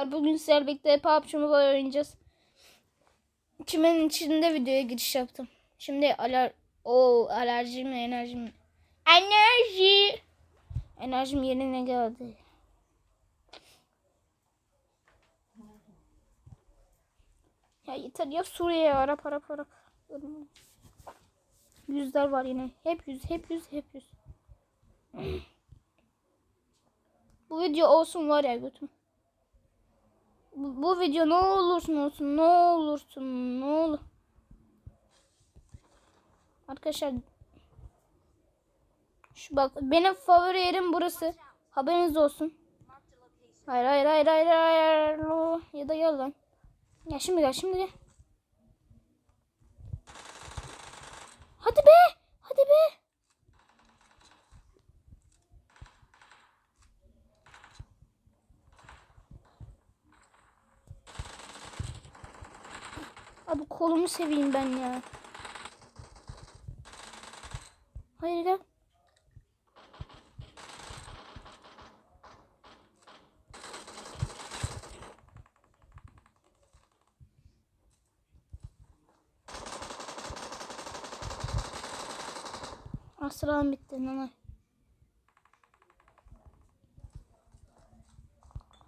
Var bugün sizlerle birlikte PUBG Mobile oynayacağız. Çimenin içinde videoya giriş yaptım. Şimdi aler o alerji mi enerji mi? Enerji. Enerjim yerine geldi. Ya yeter ya Suriye'ye Arap Arap Arap. Yüzler var yine. Hep yüz, hep yüz, hep yüz. Bu video olsun var ya götüm. Bu, video ne olursun olsun, ne olursun, ne olur. Arkadaşlar şu bak benim favori yerim burası. Haberiniz olsun. Hayır hayır hayır hayır hayır. Ya da gel lan. Ya şimdi gel şimdi gel. Hadi be. Hadi be. Abi kolumu seveyim ben ya. Hayır gel. Aslan bitti nanay.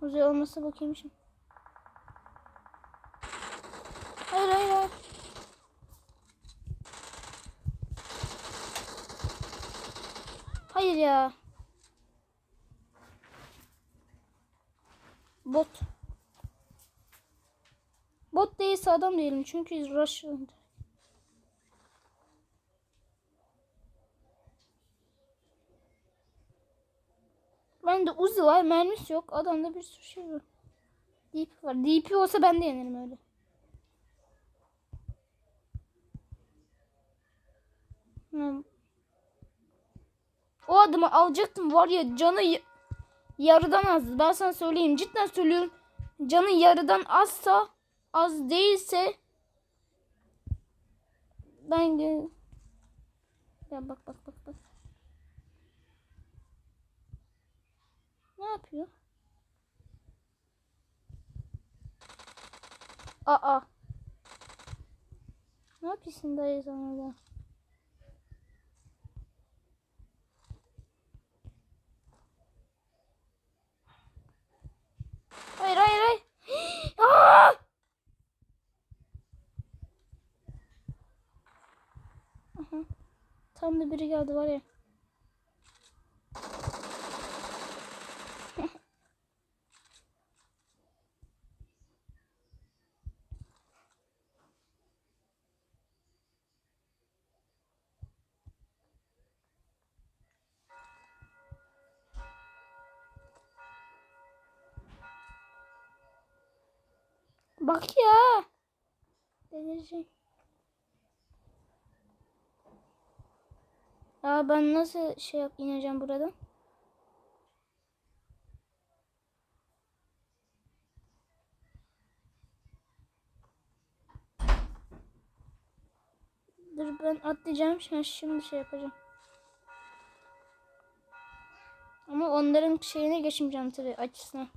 Uzay olmasa bakayım şimdi. Hayır hayır hayır. Ya. Bot. Bot değilse adam değilim çünkü rush. Bende Uzi var, mermisi yok. Adamda bir sürü şey var. DP var. DP olsa ben de yenerim öyle. O adımı alacaktım var ya canı yarıdan azdı. Ben sana söyleyeyim. Cidden söylüyorum. Canı yarıdan azsa az değilse ben ya bak bak bak bak. Ne yapıyor? Aa. Ne yapıyorsun dayı sana da? Hayır hayır hayır. Aa! Aha. Tam da biri geldi var ya. Bak ya. Delireceğim. Ya ben nasıl şey yap ineceğim buradan? Dur ben atlayacağım. Şimdi, şimdi şey yapacağım. Ama onların şeyine geçmeyeceğim tabii açısına.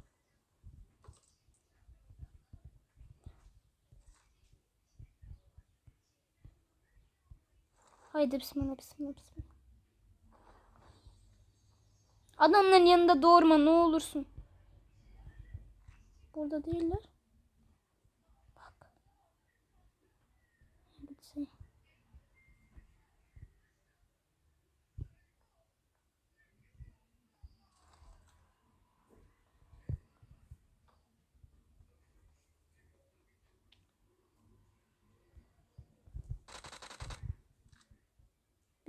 Haydi bismillah bismillah bismillah. Adamların yanında doğurma ne olursun. Burada değiller. Bak. Bitsin.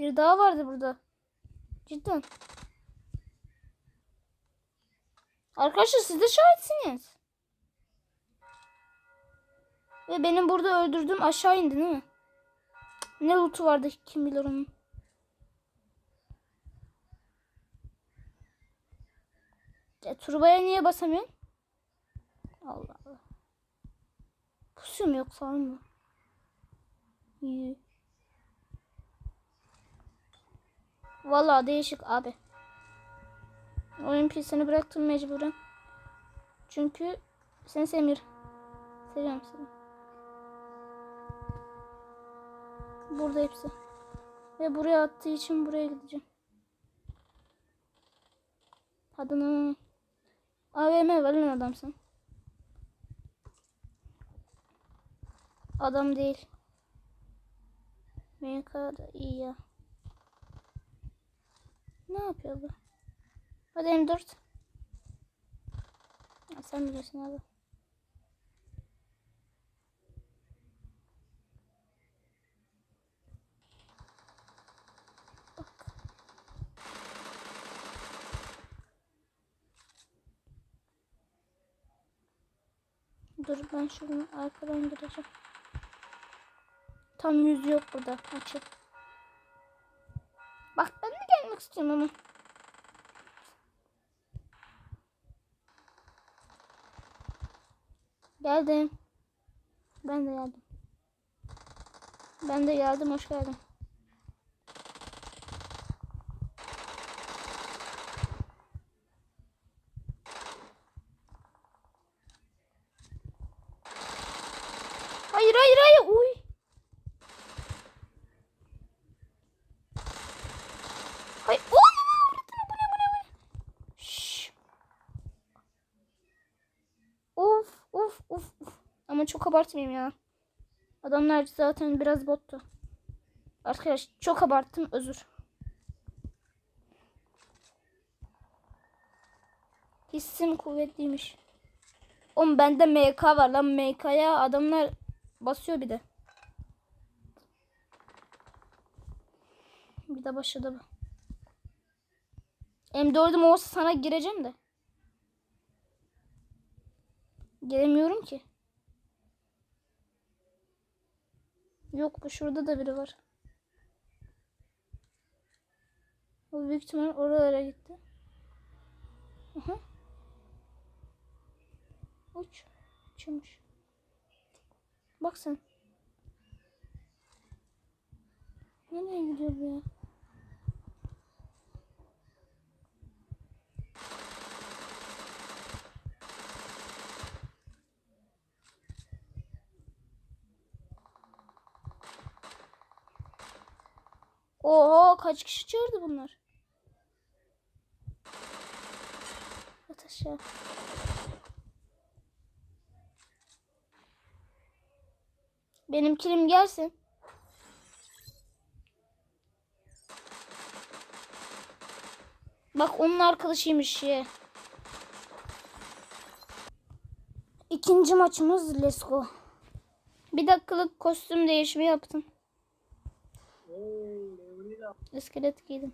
Bir daha vardı burada. Cidden. Arkadaşlar siz de şahitsiniz. Ve benim burada öldürdüğüm aşağı indi değil mi? Ne lootu vardı kim bilir onun. Ya, turbaya niye basamıyorum? Allah Allah. Pusuyor mu yoksa mı? İyi. Vallahi değişik abi. Oyun PC'ni bıraktım mecburen. Çünkü Seni Semir. Seviyorum seni. Burada hepsi. Ve buraya attığı için buraya gideceğim. Lan. AVM ver lan adamsın. Adam değil. Da iyi ya. Ne yapıyor bu? Hadi M4. Ya sen bilirsin abi. Dur ben şuradan arkadan gireceğim. Tam yüz yok burada. Açık. Gelmek istiyorum ama. Geldim. Ben de geldim. Ben de geldim. Hoş geldin. Hayır hayır hayır. Uy. Hayır. Oo, bu ne bu ne bu ne? bu ne? Şşş. Of of of of. Ama çok abartmayayım ya. Adamlar zaten biraz bottu. Arkadaş çok abarttım özür. Hissim kuvvetliymiş. Oğlum bende MK var lan MK'ya adamlar basıyor bir de. Bir de başladı bu. M4'üm olsa sana gireceğim de. Giremiyorum ki. Yok bu şurada da biri var. O büyük ihtimal oralara gitti. Aha. Uç. Uçmuş. Bak sen. Nereye gidiyor bu ya? Oho kaç kişi çağırdı bunlar? Yat aşağı. Benim kilim gelsin. Bak onun arkadaşıymış ya. İkinci maçımız let's go. Bir dakikalık kostüm değişimi yaptım. İskelet giydim.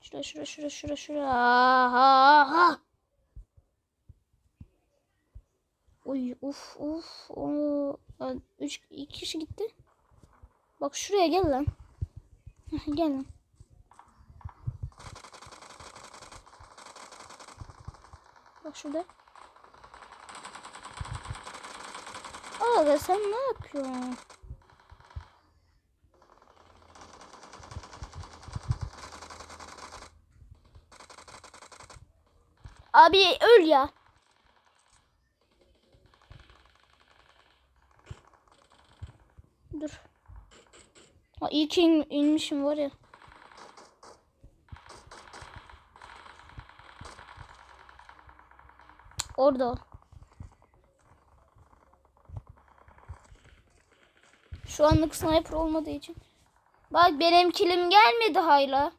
Şura şura şura şura şura. Ha ha. Uy uf uf. O, üç, iki kişi gitti. Bak şuraya gel lan. Gel lan. Bak şurada. Aga sen ne yapıyorsun? Abi öl ya. Dur. Ha, iyi ki in, inmişim var ya. Orada. Şu anlık sniper olmadığı için. Bak benim kilim gelmedi hala.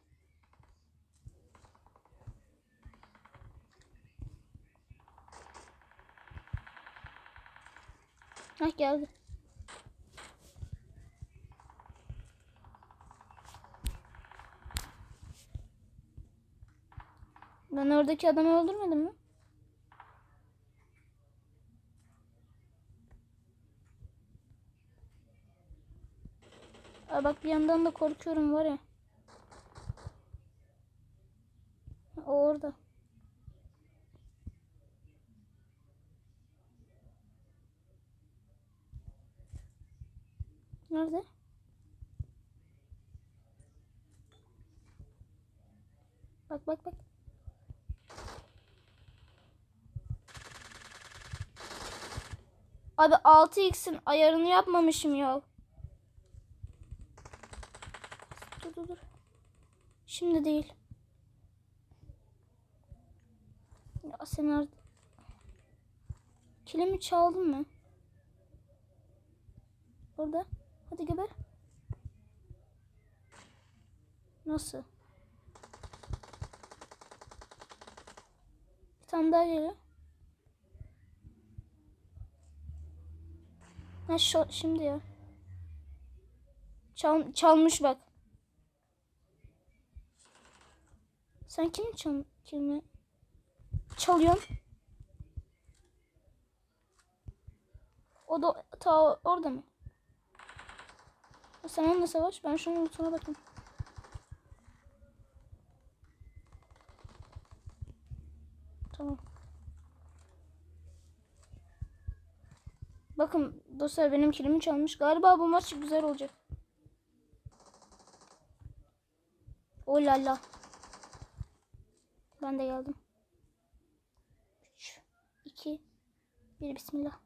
Hah geldi. Ben oradaki adamı öldürmedim mi? Bak bir yandan da korkuyorum var ya. O orada. Nerede? Bak bak bak. Abi 6x'in ayarını yapmamışım ya. Dur dur dur. Şimdi değil. Ya sen nerede? Kilimi çaldın mı? Orada. Hadi geber. Nasıl? Bir tane daha geliyor. Ha şu, şimdi ya. Çal, çalmış bak. Sen kimi çal, kimi çalıyorsun? O da ta orada mı? Sen onunla savaş. Ben şunun ultuna bakayım. Tamam. Bakın dostlar benim kilimi çalmış. Galiba bu maç güzel olacak. Oh la la. Ben de geldim. 3, 2, 1 bismillah.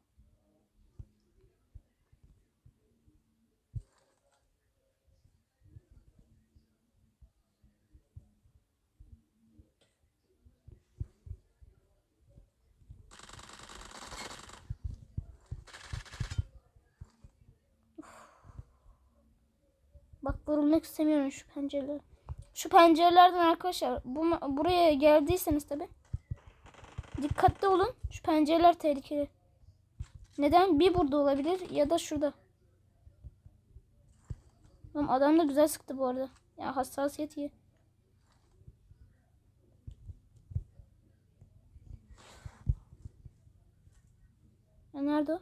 Bak vurulmak istemiyorum şu pencereler. Şu pencerelerden arkadaşlar bu buraya geldiyseniz tabi dikkatli olun. Şu pencereler tehlikeli. Neden? Bir burada olabilir ya da şurada. Tamam adam da güzel sıktı bu arada. Ya hassasiyet iyi. Ya nerede o?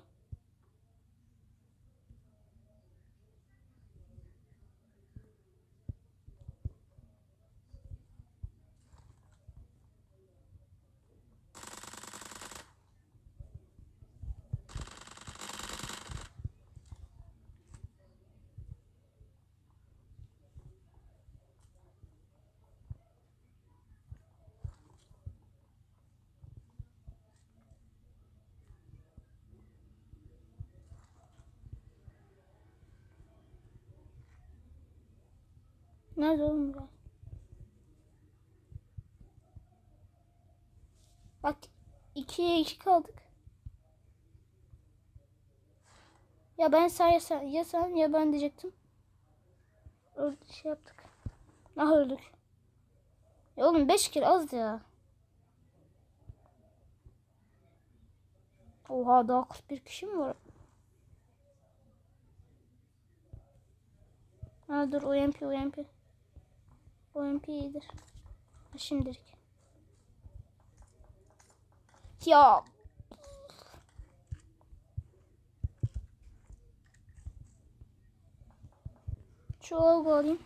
Nerede oğlum bu? Bak ikiye iki kaldık. Ya ben sen ya sen ya ben diyecektim. Öyle şey yaptık. Ah öldük. Ya oğlum 5 kere az ya. Oha daha 41 kişi mi var? Ha dur UMP UMP. UMP iyidir. Şimdilik. Ya. Şu algı alayım.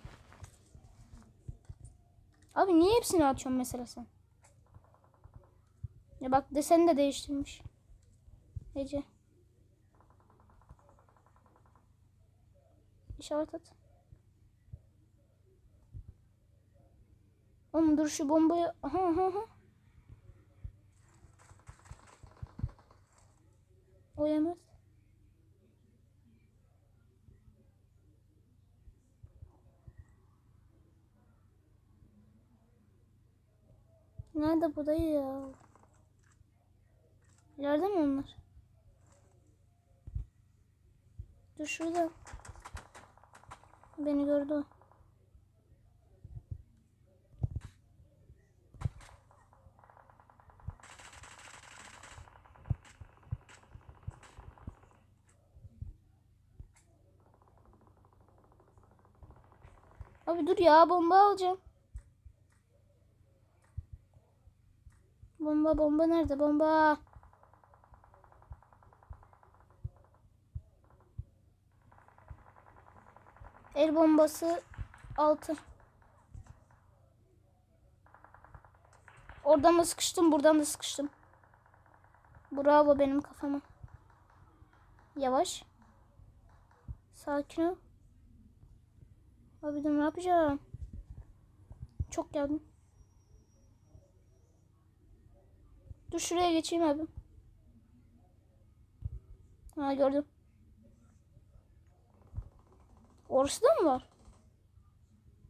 Abi niye hepsini atıyorsun mesela sen? Ya bak deseni de değiştirmiş. Ece. İşaret at. Oğlum dur şu bombayı. Aha aha aha. O. Nerede bu dayı ya? İleride mi onlar? Dur şurada. Beni gördü o. Abi dur ya bomba alacağım. Bomba bomba nerede bomba? El bombası 6. Oradan da sıkıştım, buradan da sıkıştım. Bravo benim kafama. Yavaş. Sakin ol. Abi dur ne yapacağım? Çok geldim. Dur şuraya geçeyim abi. Ha gördüm. Orası da mı var?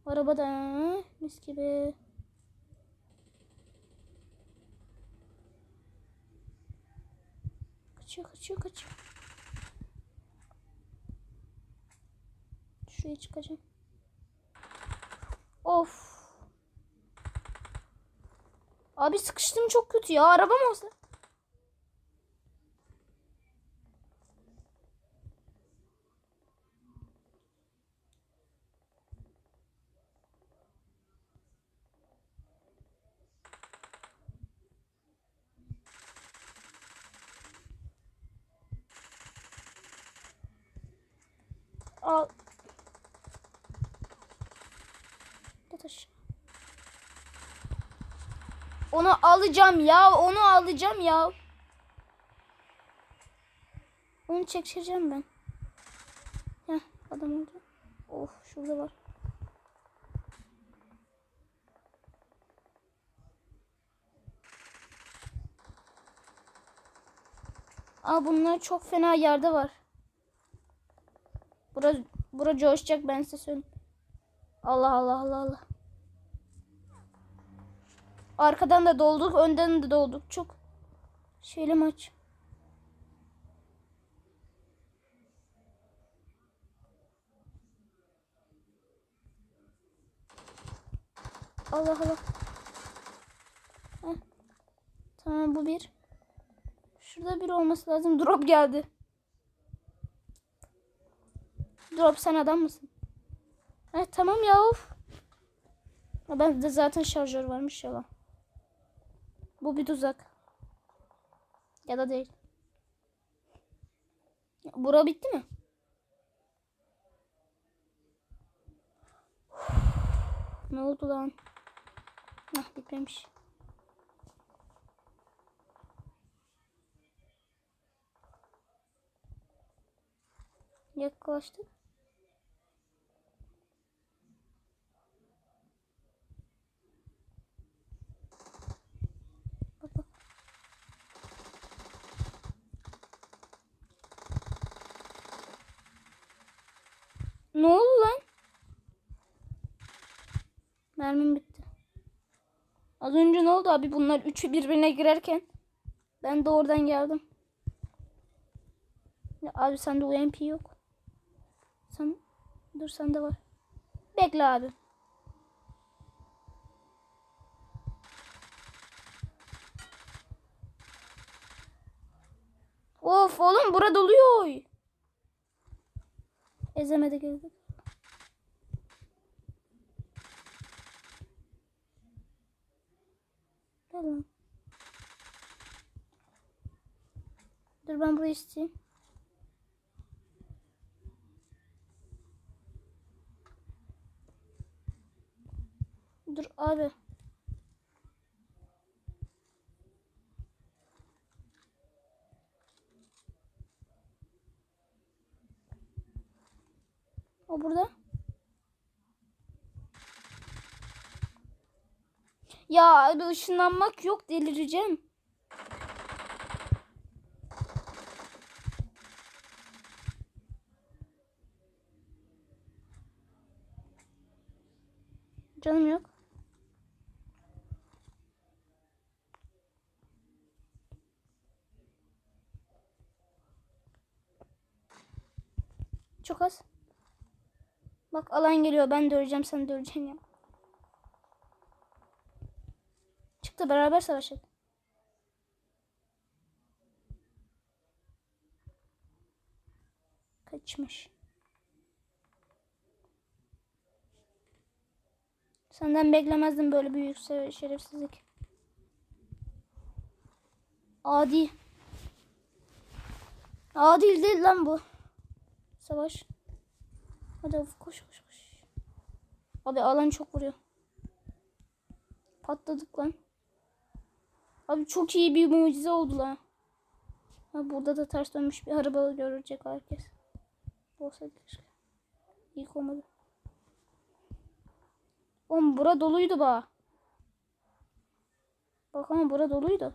Arabada mis gibi. Kaçıyor kaçıyor kaçıyor. Şuraya çıkacağım. Of. Abi sıkıştım çok kötü ya. Arabam olsa. Al. Yat aşağı. Onu alacağım ya. Onu alacağım ya. Onu çekeceğim ben. Heh adam oldu. Of şurada var. Aa bunlar çok fena yerde var. Bura, bura coşacak ben size söyleyeyim. Allah Allah Allah Allah. Arkadan da dolduk, önden de dolduk. Çok şeyli maç. Allah Allah. Heh. Tamam bu bir. Şurada bir olması lazım. Drop geldi. Drop sen adam mısın? Evet tamam ya of. Ben de zaten şarjör varmış yalan. Bu bir tuzak. Ya da değil. Bura bitti mi? ne oldu lan? Hah bitmemiş. Yaklaştık. Ne oldu lan? Mermim bitti. Az önce ne oldu abi? Bunlar üçü birbirine girerken ben de oradan geldim. Ya abi sende UMP yok. Sen dur sende var. Bekle abi. Of oğlum bura doluyor. Ezemede girdik. Gel lan. Dur ben burayı isteyeyim. Dur abi. Burada. Ya ışınlanmak yok delireceğim. Canım yok. Çok az. Bak alan geliyor. Ben de öleceğim. Sen de öleceksin ya. Çıktı beraber savaşalım. Kaçmış. Senden beklemezdim böyle büyük şerefsizlik. Adi. Adil değil lan bu. Savaş. Hadi koş koş koş. Abi alan çok vuruyor. Patladık lan. Abi çok iyi bir mucize oldu lan. Ha, burada da ters dönmüş bir araba görecek herkes. Olsa keşke. İyi olmadı. Oğlum bura doluydu ba. Bak ama bura doluydu.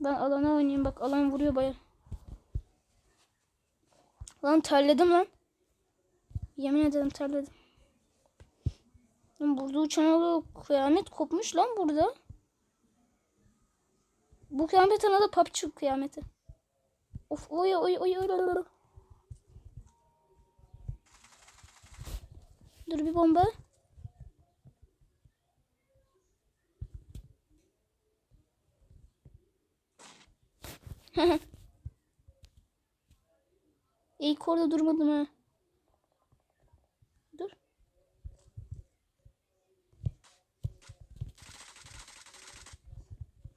Ben alana oynayayım bak alan vuruyor baya. Lan terledim lan. Yemin ederim terledim. Lan burada uçan oluyor. Kıyamet kopmuş lan burada. Bu kıyamet da PUBG kıyameti. Of oy oy oy oy. oy. Dur bir bomba. İlk orada durmadım ha. Dur.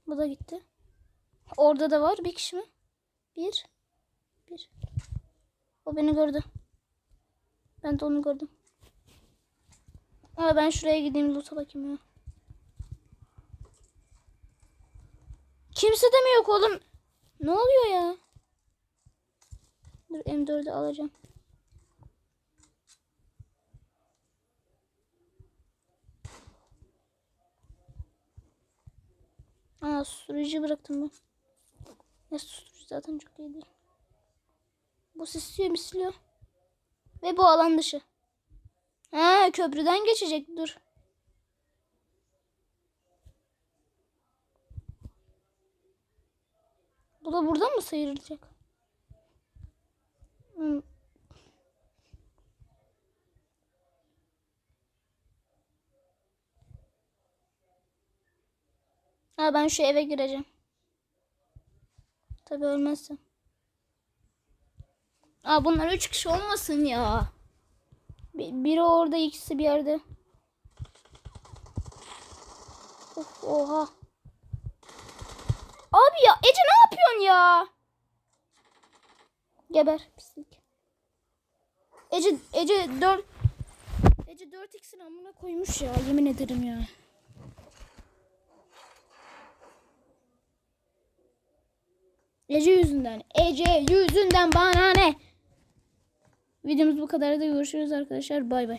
Bu da gitti. Orada da var bir kişi mi? Bir. Bir. O beni gördü. Ben de onu gördüm. Ama ben şuraya gideyim loot'a bakayım ya. Kimse de mi yok oğlum? Ne oluyor ya? Dur M4'ü alacağım. Aa susturucu bıraktım ben. Ne susturucu zaten çok iyi değil. Bu sisliyor misliyor. Ve bu alan dışı. Ha köprüden geçecek dur. Bu da buradan mı sıyrılacak? Ha ben şu eve gireceğim. Tabii ölmezsem. Aa bunlar üç kişi olmasın ya. Bir- Biri orada ikisi bir yerde. Of, oha. Abi ya Ece ne yapıyorsun ya? Geber pislik. Ece Ece 4 Ece 4x'in amına koymuş ya yemin ederim ya. Ece yüzünden. Ece yüzünden bana ne? Videomuz bu kadar da görüşürüz arkadaşlar. Bay bay.